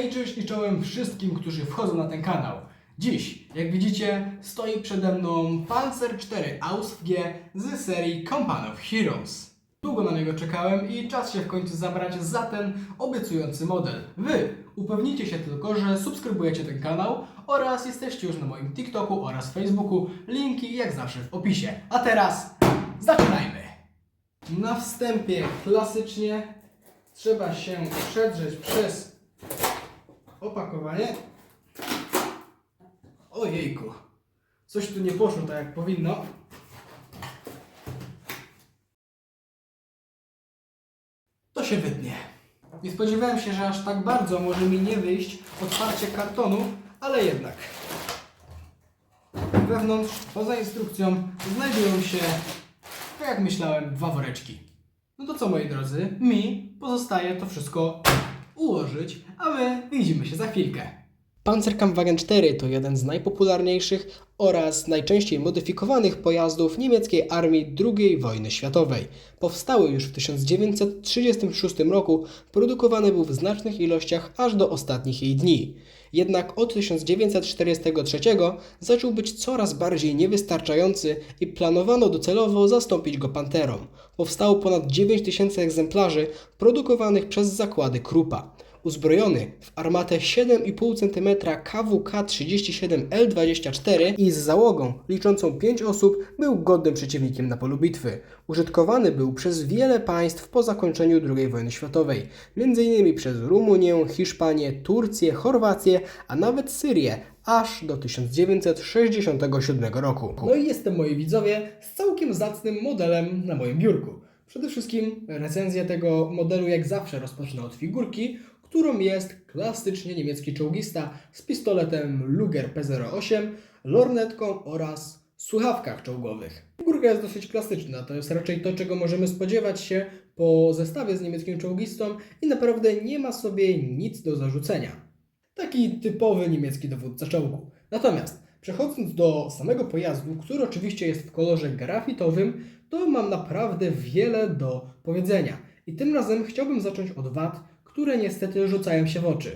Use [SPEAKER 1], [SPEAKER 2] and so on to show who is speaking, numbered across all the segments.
[SPEAKER 1] Hej, cześć i czołem wszystkim, którzy wchodzą na ten kanał. Dziś, jak widzicie, stoi przede mną Panzer 4 AUSG z serii Company of Heroes. Długo na niego czekałem i czas się w końcu zabrać za ten obiecujący model. Wy upewnijcie się tylko, że subskrybujecie ten kanał oraz jesteście już na moim TikToku oraz Facebooku. Linki jak zawsze w opisie. A teraz zaczynajmy! Na wstępie klasycznie trzeba się przedrzeć przez opakowanie. Ojejku, coś tu nie poszło tak jak powinno. To się wytnie. Nie spodziewałem się, że aż tak bardzo może mi nie wyjść otwarcie kartonu, ale jednak. Wewnątrz, poza instrukcją, znajdują się, tak jak myślałem, dwa woreczki. No to co moi drodzy, mi pozostaje to wszystko ułożyć, a my widzimy się za chwilkę. Panzerkampfwagen 4 to jeden z najpopularniejszych oraz najczęściej modyfikowanych pojazdów niemieckiej armii II wojny światowej. Powstały już w 1936 roku, produkowany był w znacznych ilościach aż do ostatnich jej dni. Jednak od 1943 zaczął być coraz bardziej niewystarczający i planowano docelowo zastąpić go Panterą. Powstało ponad 9000 egzemplarzy produkowanych przez zakłady Krupa. Uzbrojony w armatę 7,5 cm KWK-37L24 i z załogą liczącą 5 osób był godnym przeciwnikiem na polu bitwy. Użytkowany był przez wiele państw po zakończeniu II wojny światowej, m.in. przez Rumunię, Hiszpanię, Turcję, Chorwację, a nawet Syrię, aż do 1967 roku. No i jestem, moi widzowie, z całkiem zacnym modelem na moim biurku. Przede wszystkim recenzję tego modelu jak zawsze rozpocznę od figurki, którą jest klasycznie niemiecki czołgista z pistoletem Luger P08, lornetką oraz słuchawkach czołgowych. Figurka jest dosyć klasyczna, to jest raczej to, czego możemy spodziewać się po zestawie z niemieckim czołgistą i naprawdę nie ma sobie nic do zarzucenia. Taki typowy niemiecki dowódca czołgu. Natomiast przechodząc do samego pojazdu, który oczywiście jest w kolorze grafitowym, to mam naprawdę wiele do powiedzenia. I tym razem chciałbym zacząć od wad, które niestety rzucają się w oczy.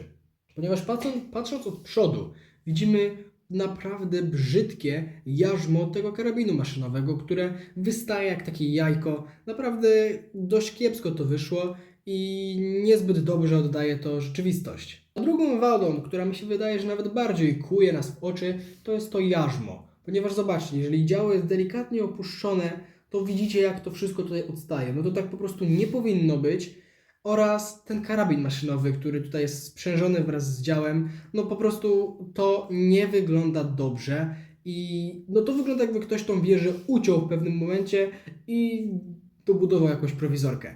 [SPEAKER 1] Ponieważ patrząc, patrząc od przodu, widzimy naprawdę brzydkie jarzmo tego karabinu maszynowego, które wystaje jak takie jajko. Naprawdę dość kiepsko to wyszło i niezbyt dobrze oddaje to rzeczywistość. Drugą wadą, która mi się wydaje, że nawet bardziej kuje nas w oczy, to jest to jarzmo. Ponieważ zobaczcie, jeżeli działo jest delikatnie opuszczone, to widzicie jak to wszystko tutaj odstaje. No to tak po prostu nie powinno być oraz ten karabin maszynowy, który tutaj jest sprzężony wraz z działem, no po prostu to nie wygląda dobrze i no to wygląda jakby ktoś tą wieżę uciął w pewnym momencie i dobudował jakąś prowizorkę.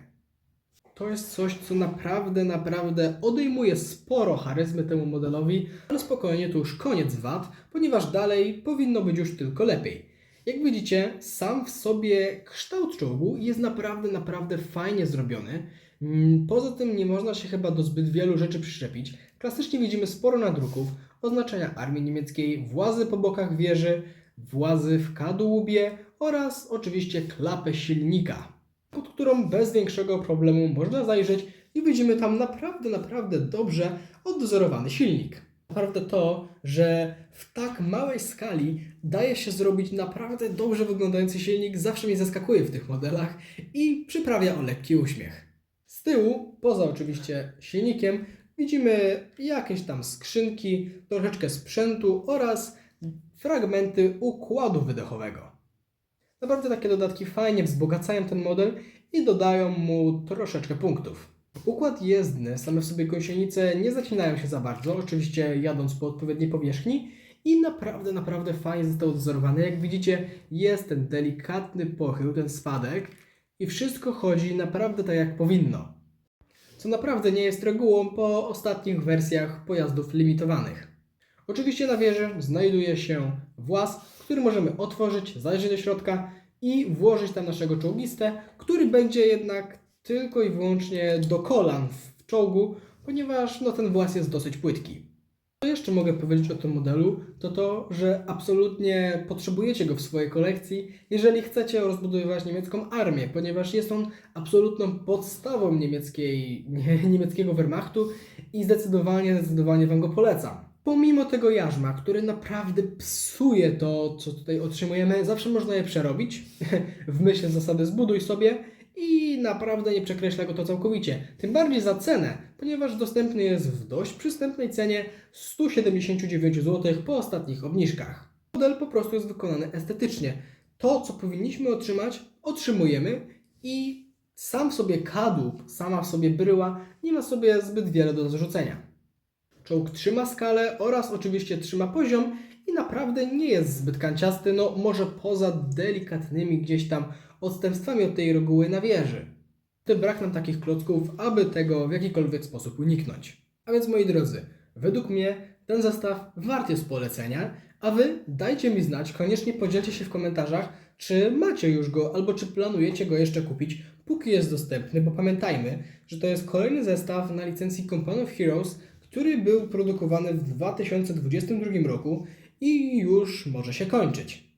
[SPEAKER 1] To jest coś, co naprawdę, naprawdę odejmuje sporo charyzmy temu modelowi, ale spokojnie to już koniec wad, ponieważ dalej powinno być już tylko lepiej. Jak widzicie, sam w sobie kształt czołgu jest naprawdę, naprawdę fajnie zrobiony. Mm, Poza tym nie można się chyba do zbyt wielu rzeczy przyczepić. Klasycznie widzimy sporo nadruków, oznaczenia armii niemieckiej, włazy po bokach wieży, włazy w kadłubie oraz oczywiście klapę silnika, pod którą bez większego problemu można zajrzeć i widzimy tam naprawdę, naprawdę dobrze oddozorowany silnik. Naprawdę to, że w tak małej skali daje się zrobić naprawdę dobrze wyglądający silnik, zawsze mnie zaskakuje w tych modelach i przyprawia o lekki uśmiech. Z tyłu, poza oczywiście silnikiem, widzimy jakieś tam skrzynki, troszeczkę sprzętu oraz fragmenty układu wydechowego. Naprawdę takie dodatki fajnie wzbogacają ten model i dodają mu troszeczkę punktów. Układ jezdny, same w sobie gąsienice nie zacinają się za bardzo, oczywiście jadąc po odpowiedniej powierzchni i naprawdę, naprawdę fajnie został dozorowany. Jak widzicie, jest ten delikatny pochył, ten spadek i wszystko chodzi naprawdę tak jak powinno. Co naprawdę nie jest regułą po ostatnich wersjach pojazdów limitowanych. Oczywiście na wieży znajduje się włas, który możemy otworzyć, zajrzeć do środka i włożyć tam naszego czołgistę, który będzie jednak tylko i wyłącznie do kolan w czołgu, ponieważ no, ten włas jest dosyć płytki. Co jeszcze mogę powiedzieć o tym modelu, to to, że absolutnie potrzebujecie go w swojej kolekcji, jeżeli chcecie rozbudowywać niemiecką armię, ponieważ jest on absolutną podstawą niemieckiej, nie, niemieckiego Wehrmachtu i zdecydowanie, zdecydowanie Wam go polecam. Pomimo tego jarzma, który naprawdę psuje to, co tutaj otrzymujemy, zawsze można je przerobić w myśl zasady zbuduj sobie i naprawdę nie przekreśla go to całkowicie. Tym bardziej za cenę, ponieważ dostępny jest w dość przystępnej cenie 179 zł po ostatnich obniżkach. Model po prostu jest wykonany estetycznie. To, co powinniśmy otrzymać, otrzymujemy i sam w sobie kadłub, sama w sobie bryła nie ma sobie zbyt wiele do zarzucenia. Czołg trzyma skalę oraz oczywiście trzyma poziom i naprawdę nie jest zbyt kanciasty, no może poza delikatnymi gdzieś tam odstępstwami od tej reguły na wieży. To brak nam takich klocków, aby tego w jakikolwiek sposób uniknąć. A więc moi drodzy, według mnie ten zestaw wart jest polecenia, a wy dajcie mi znać, koniecznie podzielcie się w komentarzach, czy macie już go, albo czy planujecie go jeszcze kupić, póki jest dostępny, bo pamiętajmy, że to jest kolejny zestaw na licencji Company of Heroes, który był produkowany w 2022 roku i już może się kończyć.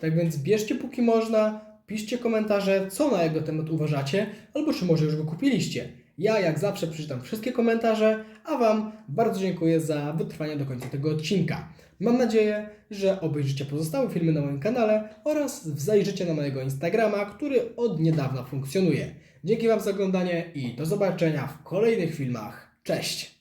[SPEAKER 1] Tak więc bierzcie póki można, piszcie komentarze, co na jego temat uważacie, albo czy może już go kupiliście. Ja jak zawsze przeczytam wszystkie komentarze, a Wam bardzo dziękuję za wytrwanie do końca tego odcinka. Mam nadzieję, że obejrzycie pozostałe filmy na moim kanale oraz zajrzycie na mojego Instagrama, który od niedawna funkcjonuje. Dzięki Wam za oglądanie i do zobaczenia w kolejnych filmach. Cześć!